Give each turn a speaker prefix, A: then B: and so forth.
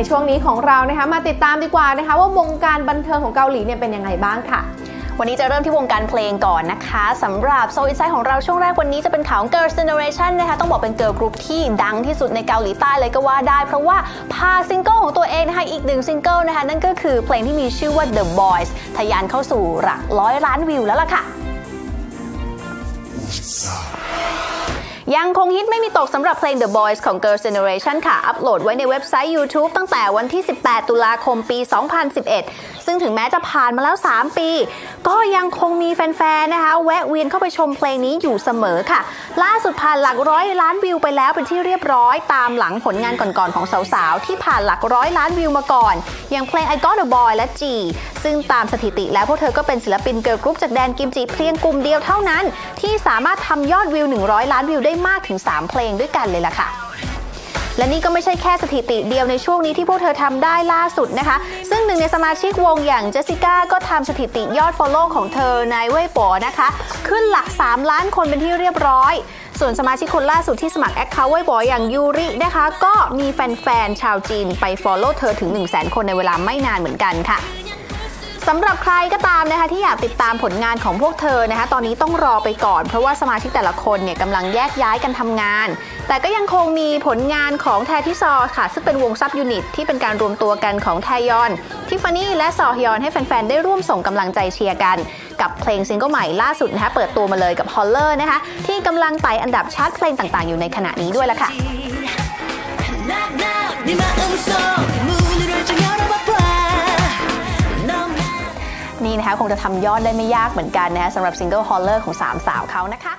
A: ในช่วงนี้ของเรานะคะมาติดตามดีกว่านะคะว่าวงการบันเทิงของเกาหลีเนี่ยเป็นยังไงบ้างค่ะ
B: วันนี้จะเริ่มที่วงการเพลงก่อนนะคะสำหรับโซอินไซด์ของเราช่วงแรกวันนี้จะเป็นข่าวของ Girls Generation นะคะต้องบอกเป็นเกิร์ลกรุ๊ปที่ดังที่สุดในเกาหลีใต้เลยก็ว่าได้ เพราะว่าพาซิงเกิลของตัวเองนะคะอีกหนึ่งซิงเกิลนะคะนั่นก็คือเพลงที่มีชื่อว่า The Boys ทะยานเข้าสู่หลักร้อยล้านวิวแล้วล่ะค่ะ ยังคงฮิตไม่มีตกสำหรับเพลง The Boys ของ Girls Generation ค่ะ อัปโหลดไว้ในเว็บไซต์ YouTube ตั้งแต่วันที่ 18 ตุลาคมปี 2011 ซึ่งถึงแม้จะผ่านมาแล้ว 3 ปี ก็ยังคงมีแฟนๆ นะคะ แวะเวียนเข้าไปชมเพลงนี้อยู่เสมอค่ะ ล่าสุดผ่านหลักร้อยล้านวิวไปแล้วเป็นที่เรียบร้อยตามหลังผลงานก่อนๆ ของสาวๆ ที่ผ่านหลักร้อยล้านวิวมาก่อน อย่างเพลง I Got a Boy และ G ซึ่งตามสถิติแล้วพวกเธอก็เป็นศิลปินเกิร์ลกรุ๊ปจากแดนกิมจิเพียงกลุ่มเดียวเท่านั้น ที่สามารถทำยอดวิว 100 ล้านวิวได้มากถึง 3 เพลงด้วยกันเลยล่ะค่ะ และนี่ก็ไม่ใช่แค่สถิติเดียวในช่วงนี้ที่พวกเธอทำได้ล่าสุดนะคะ ซึ่งหนึ่งในสมาชิกวงอย่างเจสสิก้าก็ทำสถิติยอด Follow ของเธอในเว่ยป๋อนะคะ ขึ้นหลัก 3 ล้านคนเป็นที่เรียบร้อยส่วนสมาชิกคนล่าสุดที่สมัครแอคเคาท์เว่ยป๋ออย่างยูรินะคะ ก็มีแฟนๆ ชาวจีนไปฟอลโล่เธอถึง 1 0 0 0 0แคนในเวลาไม่นานเหมือนกันค่ะ สำหรับใครก็ตามนะคะที่อยากติดตามผลงานของพวกเธอนะคะ ตอนนี้ต้องรอไปก่อน เพราะว่าสมาชิกแต่ละคนเนี่ยกำลังแยกย้ายกันทำงาน แต่ก็ยังคงมีผลงานของแททิซอค่ะ ซึ่งเป็นวงซับยูนิตที่เป็นการรวมตัวกันของแทยอน ทิฟฟานี่และซอฮยอนให้แฟนๆ ได้ร่วมส่งกำลังใจเชียร์กัน กับเพลงซิงเกิลใหม่ล่าสุดนะคะเปิดตัวมาเลยกับฮอลเลอร์นะคะที่กำลังไต่อันดับชาร์ตเพลงต่างๆ อยู่ในขณะนี้ด้วยละค่ะ นะคะคงจะทำยอดได้ไม่ยากเหมือนกันนะคะสำหรับซิงเกิลฮอลเลอร์ของสามสาวเขานะคะ